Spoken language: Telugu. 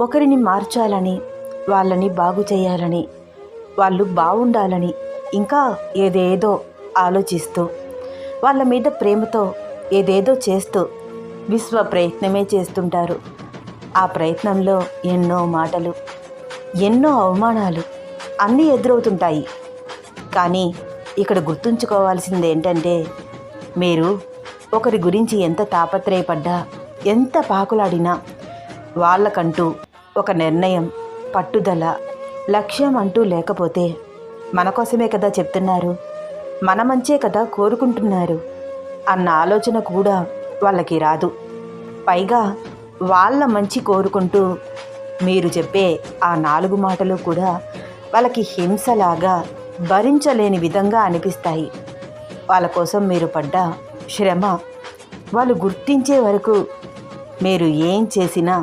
ఒకరిని మార్చాలని వాళ్ళని బాగు చేయాలని వాళ్ళు బాగుండాలని ఇంకా ఏదేదో ఆలోచిస్తూ వాళ్ళ మీద ప్రేమతో ఏదేదో చేస్తూ విశ్వ ప్రయత్నమే చేస్తుంటారు. ఆ ప్రయత్నంలో ఎన్నో మాటలు ఎన్నో అవమానాలు అన్నీ ఎదురవుతుంటాయి. కానీ ఇక్కడ గుర్తుంచుకోవాల్సింది ఏంటంటే మీరు ఒకరి గురించి ఎంత తాపత్రయపడ్డా ఎంత పాకులాడినా వాళ్ళకంటూ ఒక నిర్ణయం పట్టుదల లక్ష్యం అంటూ లేకపోతే మన కోసమే కదా చెప్తున్నారు. మన మంచే కదా కోరుకుంటున్నారు అన్న ఆలోచన కూడా వాళ్ళకి రాదు. పైగా వాళ్ళ మంచి కోరుకుంటూ మీరు చెప్పే ఆ నాలుగు మాటలు కూడా వాళ్ళకి హింసలాగా భరించలేని విధంగా అనిపిస్తాయి. వాళ్ళ కోసం మీరు పడ్డ శ్రమ వాళ్ళు గుర్తించే వరకు మీరు ఏం చేసినా